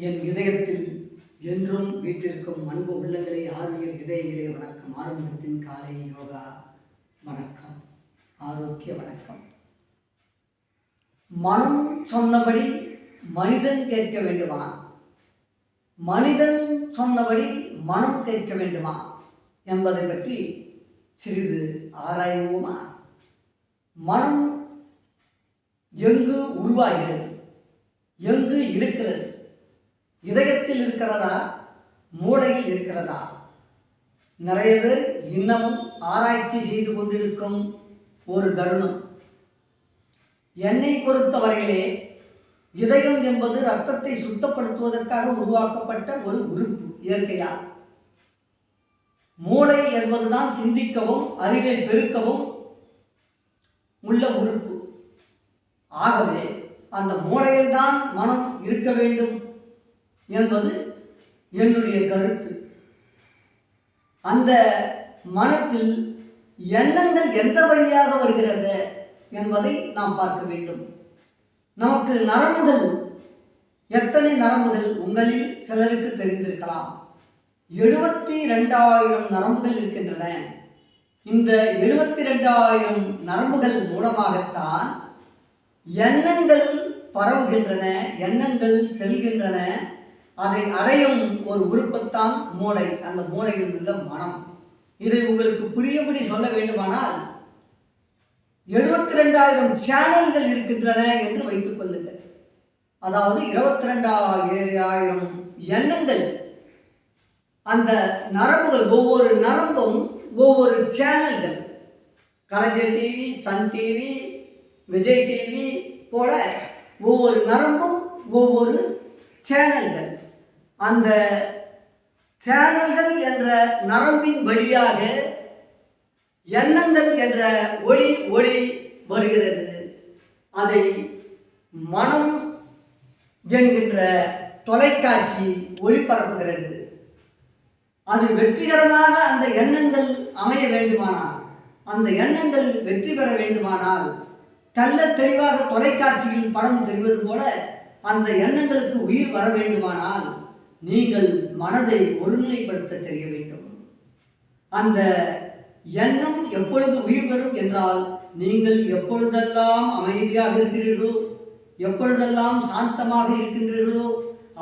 என் இதயத்தில் என்றும் வீட்டிற்கும் அன்பு உள்ளங்களை ஆரோக்கிய இதயங்களே வணக்கம். ஆரம்பத்தின் காலை யோகா வணக்கம். ஆரோக்கிய வணக்கம். மனம் சொன்னபடி மனிதன் கேட்க வேண்டுமா? மனிதன் சொன்னபடி மனம் கேட்க வேண்டுமா? என்பதை பற்றி சிறிது ஆராய்வோமா? மனம் எங்கு உருவாகிறது? எங்கு இருக்கிறது? இதயத்தில் இருக்கிறதா? மூளையில் இருக்கிறதா? நிறைய பேர் இன்னமும் ஆராய்ச்சி செய்து கொண்டிருக்கும் ஒரு தருணம். என்னை பொறுத்தவரையிலே இதயம் என்பது ரத்தத்தை சுத்தப்படுத்துவதற்காக உருவாக்கப்பட்ட ஒரு உறுப்பு இயற்கையா? மூளை என்பதுதான் சிந்திக்கவும் அறிவை பெருக்கவும் உள்ள உறுப்பு. ஆகவே அந்த மூளையில்தான் மனம் இருக்க வேண்டும். என்பது என்னுடைய கருத்து. அந்த மனத்தில் எண்ணங்கள் எந்த வழியாக வருகிறது என்பதை நாம் பார்க்க வேண்டும். நமக்கு நரம்புகள் எத்தனை நரம்புகள் உங்களில் சிலருக்கு தெரிந்திருக்கலாம். எழுபத்தி ரெண்டாயிரம் நரம்புகள் இருக்கின்றன. இந்த எழுபத்தி ரெண்டாயிரம் நரம்புகள் மூலமாகத்தான் எண்ணங்கள் பரவுகின்றன எண்ணங்கள் செல்கின்றன அதை அடையும் ஒரு உறுப்பத்தான் மூளை. அந்த மூளையில் உள்ள மனம். இதை உங்களுக்கு புரியபடி சொல்ல வேண்டுமானால் எழுபத்தி ரெண்டாயிரம் சேனல்கள் இருக்கின்றன என்று வைத்துக் கொள்ளுங்கள். அதாவது இருபத்தி ரெண்டாயிரம் எண்ணங்கள். அந்த நரம்புகள் ஒவ்வொரு நரம்பும் ஒவ்வொரு சேனல்கள். Kalaignar TV Sun TV Vijay TV போல ஒவ்வொரு நரம்பும் ஒவ்வொரு சேனல்கள். அந்த சேனல்கள் என்ற நரம்பின் வழியாக எண்ணங்கள் என்ற ஒளி ஒளி வருகிறது. அதை மனம் என்கின்ற தொலைக்காட்சி ஒளிபரப்புகிறது. அது வெற்றிகரமாக அந்த எண்ணங்கள் அமைய வேண்டுமானால் அந்த எண்ணங்கள் வெற்றி பெற வேண்டுமானால் தள்ள தெளிவாக தொலைக்காட்சியில் படம் தெரிவது போல அந்த எண்ணங்களுக்கு உயிர் வர வேண்டுமானால் நீங்கள் மனதை ஒருநிலைப்படுத்த தெரிய வேண்டும். அந்த எண்ணம் எப்பொழுது உயிர் பெறும் என்றால் நீங்கள் எப்பொழுதெல்லாம் அமைதியாக இருக்கிறீர்களோ எப்பொழுதெல்லாம் சாந்தமாக இருக்கின்றீர்களோ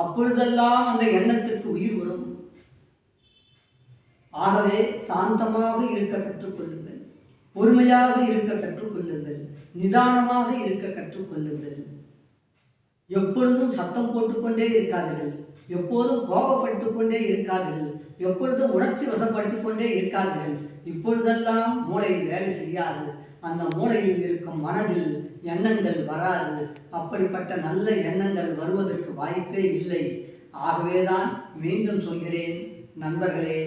அப்பொழுதெல்லாம் அந்த எண்ணத்திற்கு உயிர் வரும். ஆகவே சாந்தமாக இருக்க கற்றுக்கொள்ளுங்கள் பொறுமையாக இருக்க கற்றுக்கொள்ளுங்கள் நிதானமாக இருக்க கற்றுக்கொள்ளுங்கள் எப்பொழுதும் சத்தம் போட்டுக்கொண்டே இருக்காதீர்கள். எப்போதும் கோபப்பட்டு கொண்டே இருக்காதீர்கள். எப்பொழுதும் உணர்ச்சி வசப்பட்டு கொண்டே இருக்காதீர்கள். இப்பொழுதெல்லாம் மூளை வேலை செய்யாது. அந்த மூளையில் இருக்கும் மனதில் எண்ணங்கள் வராது. அப்படிப்பட்ட நல்ல எண்ணங்கள் வருவதற்கு வாய்ப்பே இல்லை. ஆகவேதான் மீண்டும் சொல்கிறேன் நண்பர்களே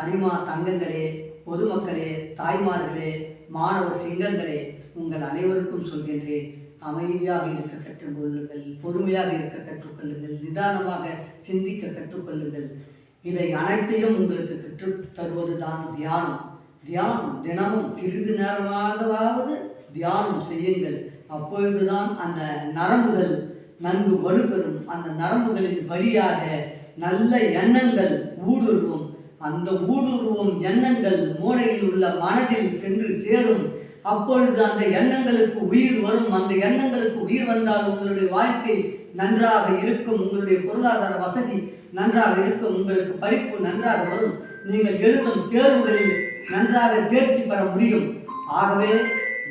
அரிமா தங்கங்களே பொதுமக்களே தாய்மார்களே மாணவ சிங்கங்களே உங்கள் அனைவருக்கும் சொல்கின்றேன் அமைதியாக இருக்க கற்றுக்கொள்ளுங்கள் பொறுமையாக இருக்க கற்றுக்கொள்ளுங்கள் நிதானமாக சிந்திக்க கற்றுக்கொள்ளுங்கள். இதை அனைத்தையும் உங்களுக்கு கற்றுத் தருவதுதான் தியானம். தியானம் தினமும் சிறிது நேரமாகவாவது தியானம் செய்யுங்கள். அப்பொழுதுதான் அந்த நரம்புகள் நன்கு வலுப்பெறும். அந்த நரம்புகளின் வழியாக நல்ல எண்ணங்கள் ஊடுருவும். அந்த ஊடுருவும் எண்ணங்கள் மூளையில் உள்ள மனதில் சென்று சேரும். அப்பொழுது அந்த எண்ணங்களுக்கு உயிர் வரும். அந்த எண்ணங்களுக்கு உயிர் வந்தால் உங்களுடைய வாழ்க்கை நன்றாக இருக்கும். உங்களுடைய பொருளாதார வசதி நன்றாக இருக்கும். உங்களுக்கு படிப்பு நன்றாக வரும். நீங்கள் எழுதும் தேர்வுகளில் நன்றாக தேர்ச்சி பெற முடியும். ஆகவே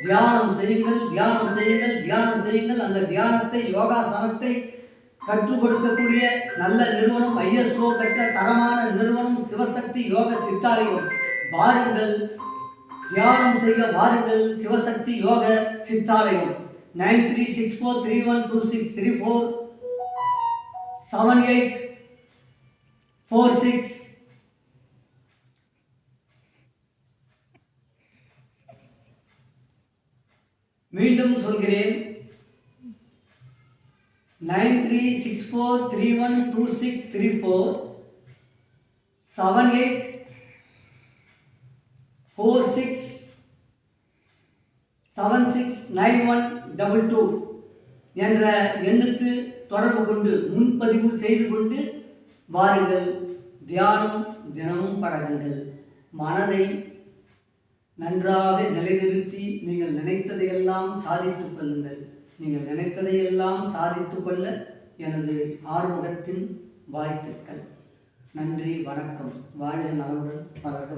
தியானம் செய்யுங்கள். தியானம் செய்யுங்கள். தியானம் செய்யுங்கள். அந்த தியானத்தை யோகாசனத்தை கற்றுக் கொடுக்கக்கூடிய நல்ல நிறுவனம் ஐஎஸ்ஓ பெற்ற தரமான நிறுவனம் சிவசக்தி யோக சித்தாலயம். வாருங்கள். தியானம் செய்ய வாருங்கள். Sivasakthi Yoga Siddhalayam. Nine three six four three one two six three four. Seven eight four six. மீண்டும் சொல்கிறேன். Nine three six four three one two six three four. Seven eight four six seven six nine one double two என்ற எண்ணுக்கு தொடர்பு கொண்டு முன்பதிவு செய்து கொண்டு வாருங்கள். தியானம் தினமும் பழகுங்கள். மனதை நன்றாக நிலைநிறுத்தி நீங்கள் நினைத்ததையெல்லாம் சாதித்துக் கொள்ளுங்கள். நீங்கள் நினைத்ததையெல்லாம் சாதித்துக் கொள்ள எனது ஆர்வகத்தின் வாழ்த்துக்கள். நன்றி வணக்கம். வாழ்க நலமுடன் வளர்க